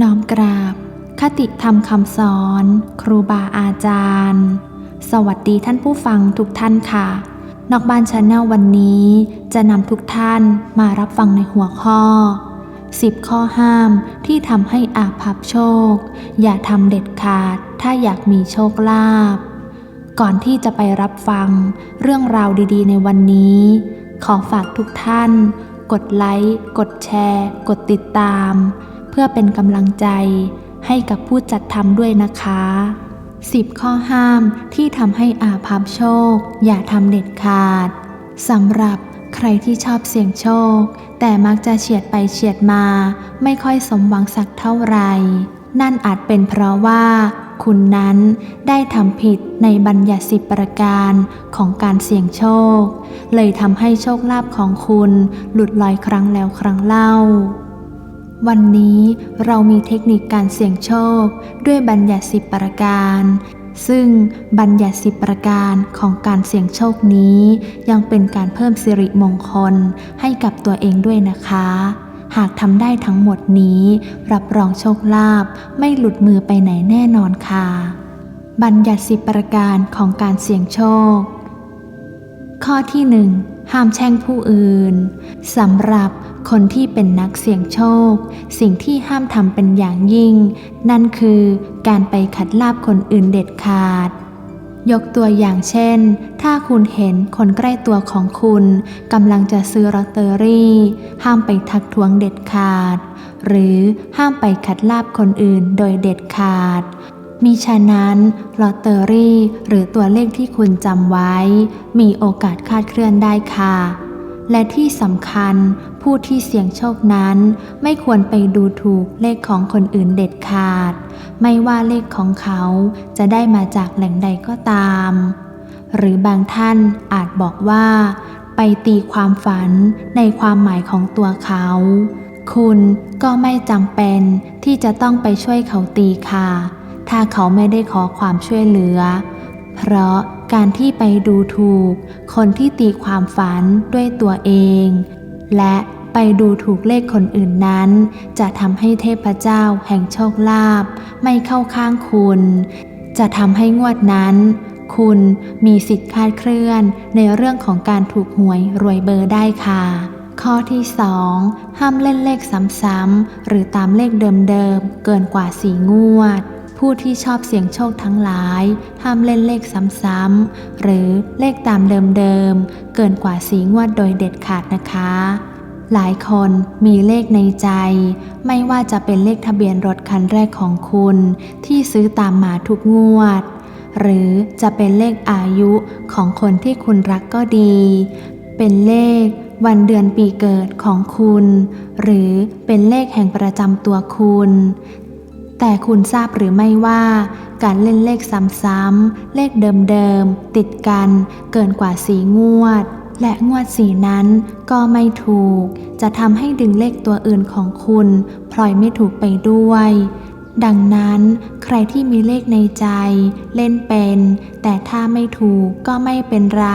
น้อมกราบ คติธรรมคำสอน ครูบาอาจารย์ สวัสดีท่านผู้ฟังทุกท่านค่ะ นอกบ้านชาแนลวันนี้จะนำทุกท่านมารับฟังในหัวข้อ 10 ข้อห้ามที่ทำให้อาภัพโชค อย่าทำเด็ดขาดถ้าอยากมีโชคลาภ ก่อนที่จะไปรับฟังเรื่องราวดีๆ ในวันนี้ ขอฝากทุกท่าน กดไลค์ กดแชร์ กดติดตาม เพื่อเป็นกำลังใจให้กับผู้จัดทำด้วยนะคะ 10 ข้อห้ามที่ทำให้อาภัพโชค อย่าทำเด็ดขาดสำหรับใครที่ชอบเสี่ยงโชค แต่มักจะเฉียดไปเฉียดมา ไม่ค่อยสมหวังสักเท่าไหร่นั่นอาจเป็นเพราะว่า คุณนั้นได้ทำผิดในบัญญัติสิบประการของการเสี่ยงโชค เลยทำให้โชคลาภของคุณหลุดลอยครั้งแล้วครั้งเล่า วันนี้เรามีเทคนิคการเสี่ยงโชค ด้วยบัญญัติสิบประการ ซึ่งบัญญัติสิบประการของการเสี่ยงโชคนี้ ยังเป็นการเพิ่มสิริมงคลให้กับตัวเองด้วยนะคะ หากทำได้ทั้งหมดนี้ รับรองโชคลาภไม่หลุดมือไปไหนแน่นอนค่ะ บัญญัติสิบประการของการเสี่ยงโชค ข้อที่หนึ่ง ห้ามแช่งผู้อื่นสำหรับคนที่เป็นนักเสี่ยงโชค สิ่งที่ห้ามทำเป็นอย่างยิ่ง นั่นคือการไปขัดลาบคนอื่นเด็ดขาด ยกตัวอย่างเช่น ถ้าคุณเห็นคนใกล้ตัวของคุณกำลังจะซื้อลอตเตอรี่ ห้ามไปทักท้วงเด็ดขาด หรือห้ามไปขัดลาบคนอื่นโดยเด็ดขาด มิฉะนั้นลอตเตอรี่หรือตัวเลขที่คุณจำไว้ มีโอกาสคาดเคลื่อนได้ค่ะ และที่สำคัญผู้ที่เสี่ยงโชคนั้น ไม่ควรไปดูถูกเลขของคนอื่นเด็ดขาด ไม่ว่าเลขของเขาจะได้มาจากแหล่งใดก็ตาม หรือบางท่านอาจบอกว่า ไปตีความฝันในความหมายของตัวเขา คุณก็ไม่จำเป็นที่จะต้องไปช่วยเขาตีค่ะ ถ้าเขาไม่ได้ขอความช่วยเหลือ เพราะการที่ไปดูถูก คนที่ตีความฝันด้วยตัวเอง และไปดูถูกเลขคนอื่นนั้น จะทำให้เทพเจ้าแห่งโชคลาภไม่เข้าข้างคุณ จะทำให้งวดนั้น คุณมีสิทธิ์คาดเคลื่อนในเรื่องของการถูกหวยรวยเบอร์ได้ค่ะ ข้อที่ 2 ห้ามเล่นเลขซ้ำๆหรือตามเลขเดิมๆเกินกว่าสี่งวด ผู้ที่ชอบเสี่ยงโชคทั้งหลาย ห้ามเล่นเลขซ้ำๆ หรือเลขตามเดิมๆ เกินกว่าสีงวดโดยเด็ดขาดนะคะ หลายคนมีเลขในใจ ไม่ว่าจะเป็นเลขทะเบียนรถคันแรกของคุณ ที่ซื้อตามมาทุกงวด หรือจะเป็นเลขอายุของคนที่คุณรักก็ดี เป็นเลขวันเดือนปีเกิดของคุณ หรือเป็นเลขแห่งประจำตัวคุณ แต่คุณทราบหรือไม่ว่า การเล่นเลขซ้ำๆเลขเดิมๆ ติดกันเกินกว่าสีงวด และงวดสีนั้นก็ไม่ถูก จะทำให้ดึงเลขตัวอื่นของคุณพลอยไม่ถูกไปด้วย ดังนั้นใครที่มีเลขในใจ เล่นเป็น แต่ถ้าไม่ถูกก็ไม่เป็นไร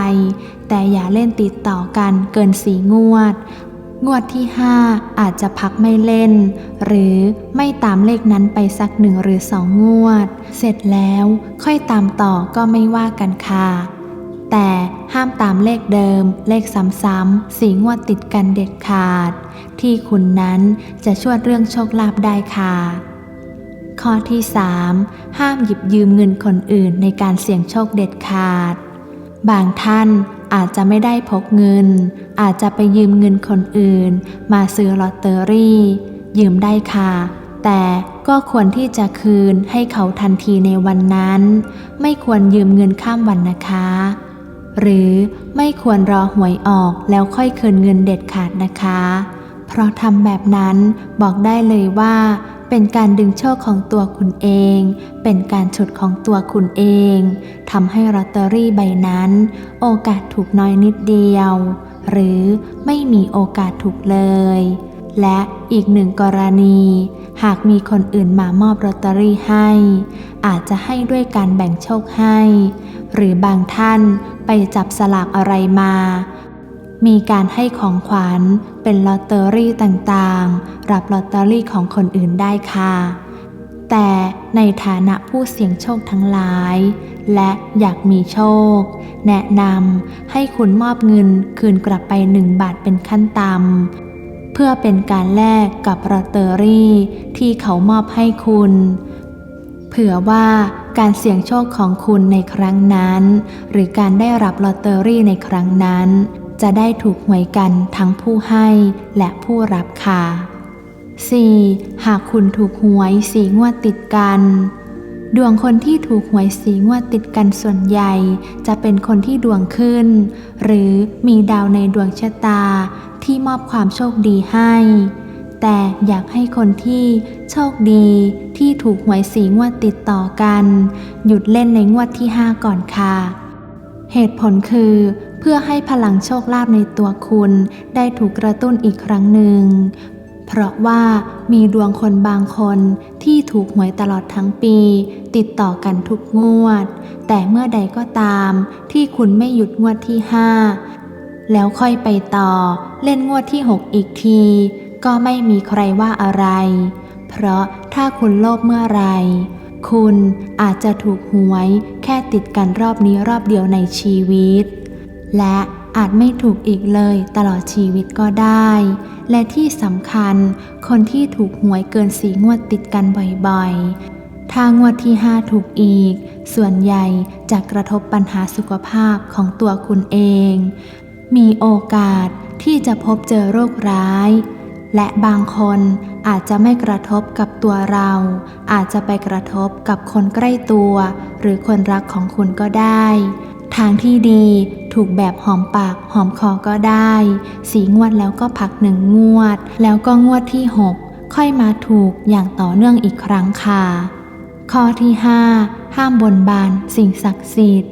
แต่อย่าเล่นติดต่อกันเกินสีงวด งวดที่ 5 อาจจะพักไม่เล่น หรือไม่ตามเลขนั้นไปสักหนึ่งหรือสองงวด เสร็จแล้วค่อยตามต่อก็ไม่ว่ากันค่ะ แต่ห้ามตามเลขเดิม เลขซ้ำๆสีงวดติดกันเด็ดขาด ที่คุณนั้นจะช่วยเรื่องโชคลาภได้ค่ะ ข้อที่ 3 ห้ามหยิบยืมเงินคนอื่นในการเสี่ยงโชคเด็ดขาด บางท่าน อาจจะไม่ได้พกเงิน อาจจะไปยืมเงินคนอื่น มาซื้อลอตเตอรี่ ยืมได้ค่ะ แต่ก็ควรที่จะคืนให้เขาทันทีในวันนั้น ไม่ควรยืมเงินข้ามวันนะคะ หรือไม่ควรรอหวยออกแล้วค่อยคืนเงินเด็ดขาดนะคะ เพราะทำแบบนั้นบอกได้เลยว่า เป็นการดึงโชคของตัวคุณเอง เป็นการฉุดของตัวคุณเองทำให้ลอตเตอรี่ใบนั้น โอกาสถูกน้อยนิดเดียว หรือไม่มีโอกาสถูกเลย และอีกหนึ่งกรณี หากมีคนอื่นมามอบลอตเตอรี่ให้ อาจจะให้ด้วยการแบ่งโชคให้ หรือบางท่านไปจับสลากอะไรมา มีการให้ของขวัญเป็นลอตเตอรี่ต่างๆ รับลอตเตอรี่ของคนอื่นได้ค่ะ แต่ในฐานะผู้เสี่ยงโชคทั้งหลาย และอยากมีโชค แนะนำให้คุณมอบเงินคืนกลับไปหนึ่งบาทเป็นขั้นต่ำเพื่อเป็นการแลกกับลอตเตอรี่ที่เขามอบให้คุณเผื่อว่าการเสี่ยงโชคของคุณในครั้งนั้น หรือการได้รับลอตเตอรี่ในครั้งนั้น จะได้ถูกหวยกันทั้งผู้ให้และผู้รับค่ะ 4. หากคุณถูกหวยสีงวดติดกัน ดวงคนที่ถูกหวยสีงวดติดกันส่วนใหญ่ จะเป็นคนที่ดวงขึ้น หรือมีดาวในดวงชะตาที่มอบความโชคดีให้ แต่อยากให้คนที่โชคดีที่ถูกหวยสีงวดติดต่อกัน หยุดเล่นในงวดที่ 5 ก่อนค่ะ เหตุผลคือ พื่อให้พลังโชคลาภในตัวคุณได้ถูกกระตุ้นอีกครั้งหนึ่ง เพราะว่ามีดวงคนบางคนที่ถูกหวยตลอดทั้งปี ติดต่อกันทุกงวด แต่เมื่อใดก็ตามที่คุณไม่หยุดงวดที่ 5 แล้วค่อยไปต่อเล่นงวดที่ 6 อีกที ก็ไม่มีใครว่าอะไร เพราะถ้าคุณโลภเมื่อไรคุณอาจจะถูกหวยแค่ติดกันรอบนี้รอบเดียวในชีวิต และอาจไม่ถูกอีกเลยตลอดชีวิตก็ได้ และที่สำคัญ คนที่ถูกหวยเกินสีงวดติดกันบ่อยๆ ถ้างวดที่ 5 ถูกอีก ส่วนใหญ่จะกระทบปัญหาสุขภาพของตัวคุณเอง มีโอกาสที่จะพบเจอโรคร้าย และบางคนอาจจะไม่กระทบกับตัวเรา อาจจะไปกระทบกับคนใกล้ตัว หรือคนรักของคุณก็ได้ ทางที่ดีถูกแบบหอมปากหอมคอก็ได้ สีงวดแล้วก็พักหนึ่งงวด แล้วก็งวดที่ 6 ค่อยมาถูกอย่างต่อเนื่องอีกครั้งค่ะ ข้อที่ 5 ห้ามบนบานสิ่งศักดิ์สิทธิ์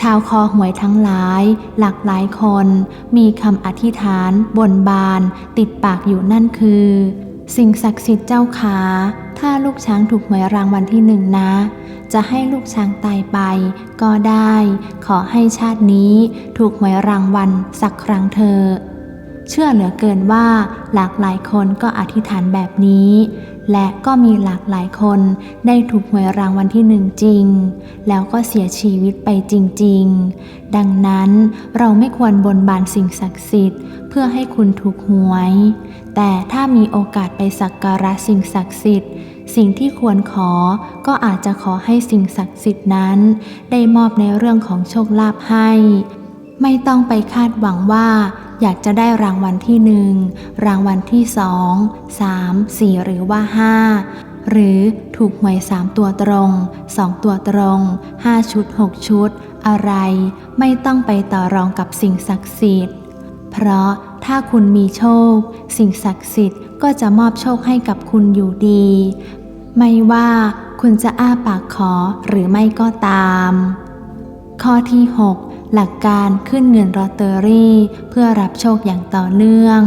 ชาวคอหวยทั้งหลาย หลากหลายคน มีคำอธิษฐาน บนบาน ติดปากอยู่นั่นคือ สิ่งศักดิ์สิทธิ์เจ้าขา ถ้าลูกช้างถูกหวยรางวัลที่หนึ่งนะ จะให้ลูกช้างตายไป ก็ได้ ขอให้ชาตินี้ถูกหวยรางวัลสักครั้งเถอะเชื่อเหลือเกินว่าหลากหลายคนก็อธิษฐานแบบนี้ และก็มีหลากหลายคนได้ถูกหวยรางวัลที่หนึ่งจริง แล้วก็เสียชีวิตไปจริง ๆ ดังนั้นเราไม่ควรบนบานสิ่งศักดิ์สิทธิ์ เพื่อให้คุณถูกหวย แต่ถ้ามีโอกาสไปสักการะสิ่งศักดิ์สิทธิ์ สิ่งที่ควรขอก็อาจจะขอให้สิ่งศักดิ์สิทธิ์นั้น ได้มอบในเรื่องของโชคลาภให้ ไม่ต้องไปคาดหวังว่า อยากจะได้รางวัลที่หนึ่งรางวัลที่สองสามสี่หรือว่าห้าหรือถูกหวยสามตัวตรงสองตัวตรงห้าชุดหกชุด อะไร ไม่ต้องไปต่อรองกับสิ่งศักดิ์สิทธิ์ เพราะถ้าคุณมีโชค สิ่งศักดิ์สิทธิ์ก็จะมอบโชคให้กับคุณอยู่ดี ไม่ว่าคุณจะอ้าปากขอหรือไม่ก็ตาม ข้อที่ 6 หลักการขึ้นเงินลอตเตอรี่เพื่อรับโชคอย่างต่อเนื่อง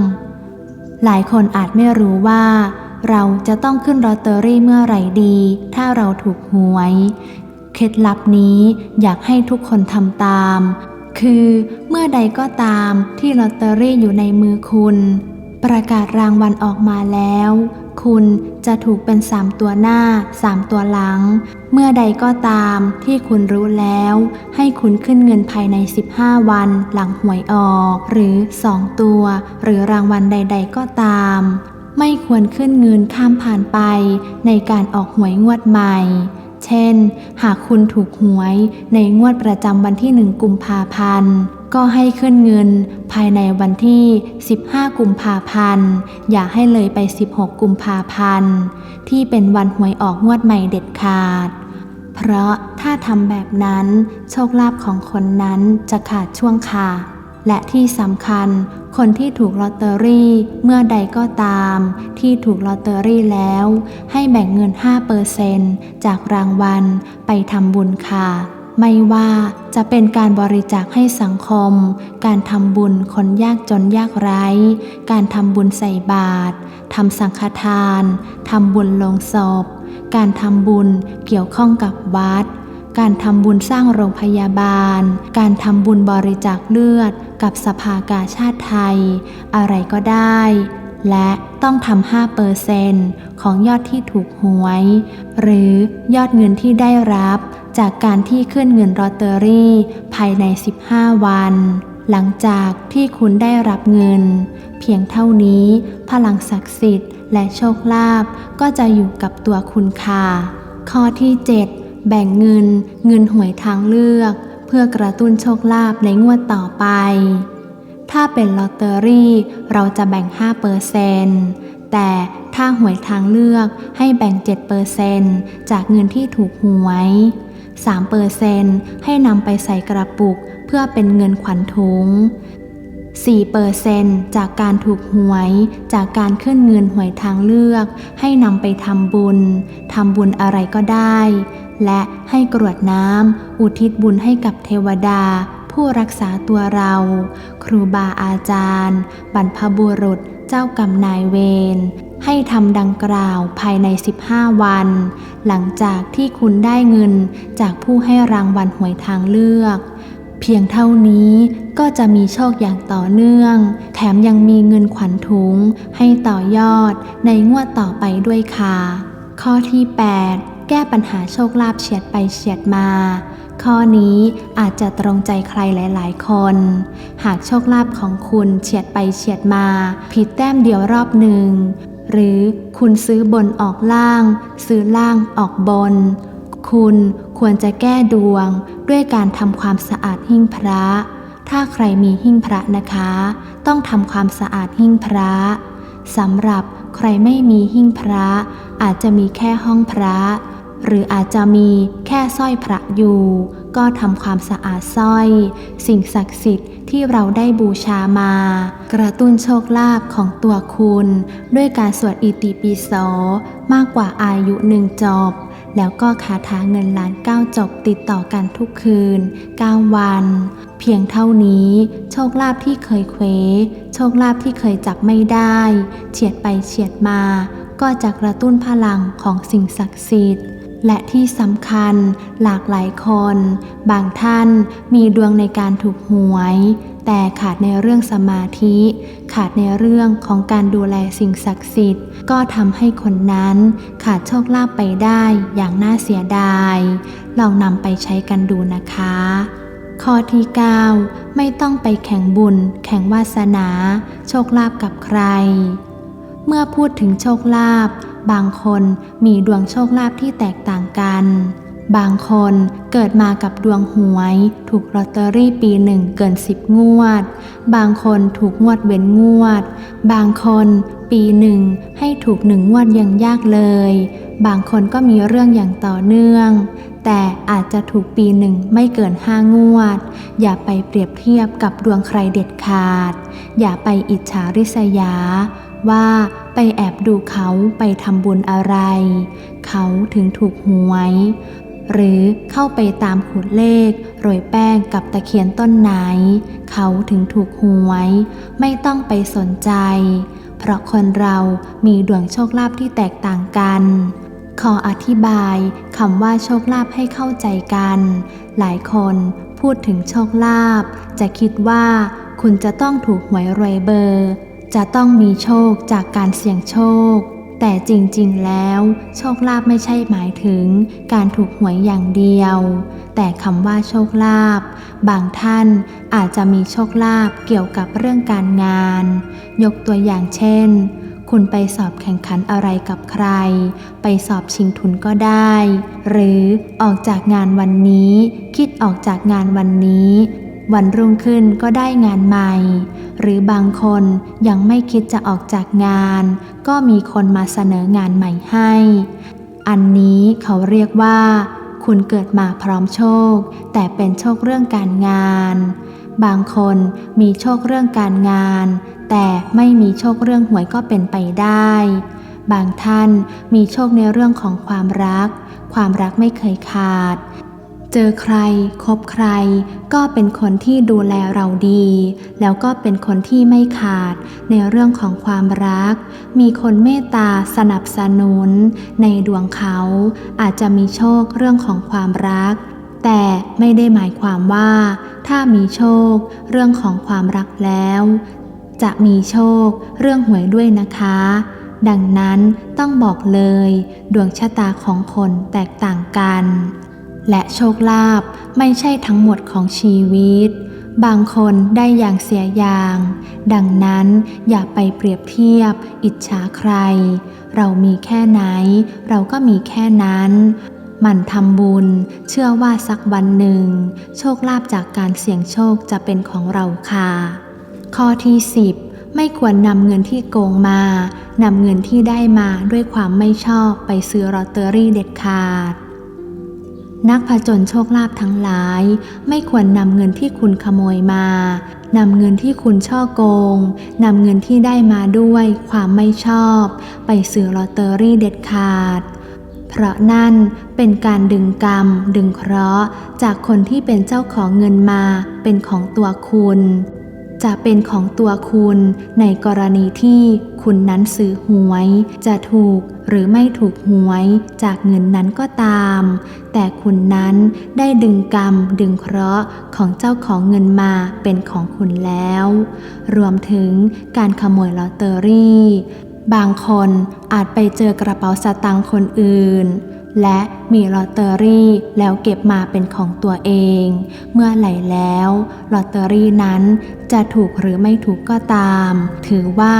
หลายคนอาจไม่รู้ว่า เราจะต้องขึ้นลอตเตอรี่เมื่อไหร่ดี ถ้าเราถูกหวย เคล็ดลับนี้อยากให้ทุกคนทำตาม คือเมื่อใดก็ตามที่ลอตเตอรี่อยู่ในมือคุณ ประกาศรางวัลออกมาแล้ว คุณจะถูกเป็น3ตัวหน้า3ตัวหลัง เมื่อใดก็ตามที่คุณรู้แล้ว ให้คุณขึ้นเงินภายใน 15 วันหลังหวยออก หรือ 2 ตัว หรือรางวัลใด ๆ ก็ตาม ไม่ควรขึ้นเงินข้ามผ่านไปในการออกหวยงวดใหม่เช่น หากคุณถูกหวยในงวดประจำวันที่ 1 กุมภาพันธ์ ก็ให้ขึ้นเงินภายในวันที่ 15 กุมภาพันธ์ อย่าให้เลยไป 16 กุมภาพันธ์ ที่เป็นวันหวยออกงวดใหม่เด็ดขาด เพราะถ้าทำแบบนั้นโชคลาภของคนนั้นจะขาดช่วงค่ะและที่สำคัญ คนที่ถูกลอตเตอรี่เมื่อใดก็ตาม ที่ถูกลอตเตอรี่แล้ว ให้แบ่งเงิน 5%จากรางวัลไปทำบุญค่ะ ไม่ว่าจะเป็นการบริจาคให้สังคม การทำบุญคนยากจนยากไร้ การทำบุญใส่บาตรทำสังฆทาน ทำบุญลงศพ การทำบุญเกี่ยวข้องกับวัด การทำบุญสร้างโรงพยาบาล การทำบุญบริจาคเลือดกับสภากาชาติไทย อะไรก็ได้ และต้องทำ5เปอร์เซนของยอดที่ถูกหวย หรือยอดเงินที่ได้รับ จากการที่ขึ้นเงินลอตเตอรี่ ภายใน 15 วัน หลังจากที่คุณได้รับเงิน เพียงเท่านี้ พลังศักดิ์สิทธิ์ และโชคลาภก็จะอยู่กับตัวคุณค่ะ ข้อที่ 7 แบ่งเงิน เงินหวยทางเลือก เพื่อกระตุ้นโชคลาภในงวดต่อไป ถ้าเป็นลอตเตอรี่เราจะแบ่ง 5เปอร์เซนแต่ถ้าหวยทางเลือกให้แบ่ง 7เปอร์เซนจากเงินที่ถูกหวย3เปอร์เซนให้นำไปใส่กระปุกเพื่อเป็นเงินขวัญถุง4เปอร์เซนจากการถูกหวยจากการขึ้นเงินหวยทางเลือก ให้นำไปทำบุญทำบุญอะไรก็ได้ และให้กรวดน้ำอุทิศบุญให้กับเทวดา ผู้รักษาตัวเรา ครูบาอาจารย์ บรรพบุรุษ เจ้ากรรมนายเวร ให้ทำดังกล่าวภายใน 15 วัน หลังจากที่คุณได้เงินจากผู้ให้รางวัลหวยทางเลือก เพียงเท่านี้ก็จะมีโชคอย่างต่อเนื่อง แถมยังมีเงินขวัญถุง ให้ต่อยอดในงวดต่อไปด้วยค่ะ ข้อที่ 8 แก้ปัญหาโชคลาภเฉียดไปเฉียดมา ข้อนี้อาจจะตรงใจใครหลาย ๆ คน หากโชคลาภของคุณเฉียดไปเฉียดมา ผิดแต้มเดียวรอบหนึ่ง หรือคุณซื้อบนออกล่าง ซื้อล่างออกบน คุณควรจะแก้ดวงด้วยการทำความสะอาดหิ้งพระ ถ้าใครมีหิ้งพระนะคะ ต้องทำความสะอาดหิ้งพระสำหรับใครไม่มีหิ้งพระ อาจจะมีแค่ห้องพระ หรืออาจจะมีแค่สร้อยพระอยู่ ก็ทำความสะอาดสร้อย สิ่งศักดิ์สิทธิ์ที่เราได้บูชามา กระตุ้นโชคลาภของตัวคุณ ด้วยการสวดอิติปิโสมากกว่าอายุหนึ่งจบ แล้วก็คาถาเงินล้านเก้าจบติดต่อกันทุกคืน 9 วัน เพียงเท่านี้ โชคลาภที่เคยเควโชคลาภที่เคยจับไม่ได้ เฉียดไปเฉียดมาก็จะกระตุ้นพลังของสิ่งศักดิ์สิทธิ์ และที่สำคัญหลากหลายคน บางท่านมีดวงในการถูกหวย แต่ขาดในเรื่องสมาธิ ขาดในเรื่องของการดูแลสิ่งศักดิ์สิทธิ์ ก็ทำให้คนนั้นขาดโชคลาภไปได้อย่างน่าเสียดาย ลองนำไปใช้กันดูนะคะ ข้อที่ 9 ไม่ต้องไปแข่งบุญ แข่งวาสนา โชคลาภกับใคร เมื่อพูดถึงโชคลาภ บางคนมีดวงโชคลาภที่แตกต่างกัน บางคนเกิดมากับดวงหวย ถูกลอตเตอรี่ปีหนึ่งเกินสิบงวด บางคนถูกงวดเว้นงวด บางคนปีหนึ่งให้ถูกหนึ่งงวดยังยากเลย บางคนก็มีเรื่องอย่างต่อเนื่อง แต่อาจจะถูกปีหนึ่งไม่เกินห้างวด อย่าไปเปรียบเทียบกับดวงใครเด็ดขาด อย่าไปอิจฉาริษยาว่า ไปแอบดูเขาไปทำบุญอะไร เขาถึงถูกหวย หรือเข้าไปตามขูดเลขโรยแป้งกับตะเคียนต้นไหน เขาถึงถูกหวย ไม่ต้องไปสนใจ เพราะคนเรามีดวงโชคลาภที่แตกต่างกันขออธิบายคำว่าโชคลาภให้เข้าใจกัน หลายคนพูดถึงโชคลาภจะคิดว่าคุณจะต้องถูกหวยรวยเบอร์ จะต้องมีโชคจากการเสี่ยงโชค แต่จริงๆ แล้ว โชคลาภไม่ใช่หมายถึงการถูกหวยอย่างเดียว แต่คำว่าโชคลาภบางท่านอาจจะมีโชคลาภเกี่ยวกับเรื่องการงาน ยกตัวอย่างเช่น คุณไปสอบแข่งขันอะไรกับใคร ไปสอบชิงทุนก็ได้ หรือออกจากงานวันนี้ คิดออกจากงานวันนี้ วันรุ่งขึ้นก็ได้งานใหม่ หรือบางคนยังไม่คิดจะออกจากงาน ก็มีคนมาเสนองานใหม่ให้ อันนี้เขาเรียกว่า คุณเกิดมาพร้อมโชค แต่เป็นโชคเรื่องการงาน บางคนมีโชคเรื่องการงาน แต่ไม่มีโชคเรื่องหวยก็เป็นไปได้ บางท่านมีโชคในเรื่องของความรัก ความรักไม่เคยขาด เจอใคร คบใคร ก็เป็นคนที่ดูแลเราดี แล้วก็เป็นคนที่ไม่ขาดในเรื่องของความรัก มีคนเมตตาสนับสนุน ในดวงเขาอาจจะมีโชคเรื่องของความรัก แต่ไม่ได้หมายความว่า ถ้ามีโชคเรื่องของความรักแล้ว จะมีโชคเรื่องหวยด้วยนะคะดังนั้นต้องบอกเลย ดวงชะตาของคนแตกต่างกัน และโชคลาภไม่ใช่ทั้งหมดของชีวิต บางคนได้อย่างเสียอย่าง ดังนั้นอย่าไปเปรียบเทียบ อิจฉาใคร เรามีแค่ไหน เราก็มีแค่นั้นมันทำบุญ เชื่อว่าสักวันหนึ่ง โชคลาภจากการเสี่ยงโชคจะเป็นของเราค่ะ ข้อที่ 10 ไม่ควรนำเงินที่โกงมานำเงินที่ได้มาด้วยความไม่ชอบไปซื้อลอตเตอรี่เด็ดขาด นักผจญโชคลาภทั้งหลาย ไม่ควรนำเงินที่คุณขโมยมานำเงินที่คุณช่อโกง นำเงินที่ได้มาด้วยความไม่ชอบ ไปซื้อลอตเตอรี่เด็ดขาด เพราะนั่นเป็นการดึงกรรม ดึงเคราะห์ จากคนที่เป็นเจ้าของเงินมาเป็นของตัวคุณ จะเป็นของตัวคุณในกรณีที่คุณนั้นซื้อหวย จะถูกหรือไม่ถูกหวยจากเงินนั้นก็ตาม แต่คุณนั้นได้ดึงกรรมดึงเคราะห์ของเจ้าของเงินมาเป็นของคุณแล้ว รวมถึงการขโมยลอตเตอรี่ บางคนอาจไปเจอกระเป๋าสตางค์คนอื่น และมีลอตเตอรี่แล้วเก็บมาเป็นของตัวเอง เมื่อไหร่แล้วลอตเตอรี่นั้นจะถูกหรือไม่ถูกก็ตาม ถือว่า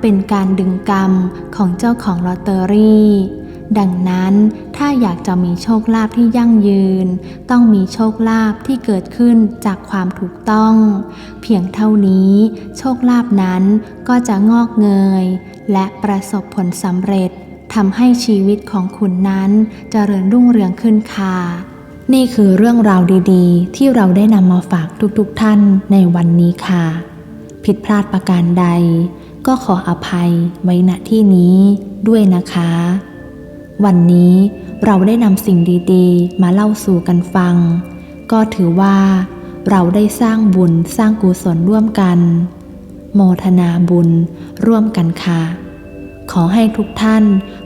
เป็นการดึงกรรมของเจ้าของลอตเตอรี่ดังนั้นถ้าอยากจะมีโชคลาภที่ยั่งยืน ต้องมีโชคลาภที่เกิดขึ้นจากความถูกต้อง เพียงเท่านี้ โชคลาภนั้นก็จะงอกเงย และประสบผลสำเร็จ ทำให้ชีวิตของคุณนั้นเจริญรุ่งเรืองขึ้นค่ะ นี่คือเรื่องราวดีๆ ที่เราได้นำมาฝากทุกๆท่านในวันนี้ค่ะ ผิดพลาดประการใด ก็ขออภัยไว้ณที่นี้ด้วยนะคะ วันนี้เราได้นำสิ่งดีๆ มาเล่าสู่กันฟัง ก็ถือว่า เราได้สร้างบุญสร้างกุศลร่วมกัน โมทนาบุญร่วมกันค่ะขอให้ทุกท่าน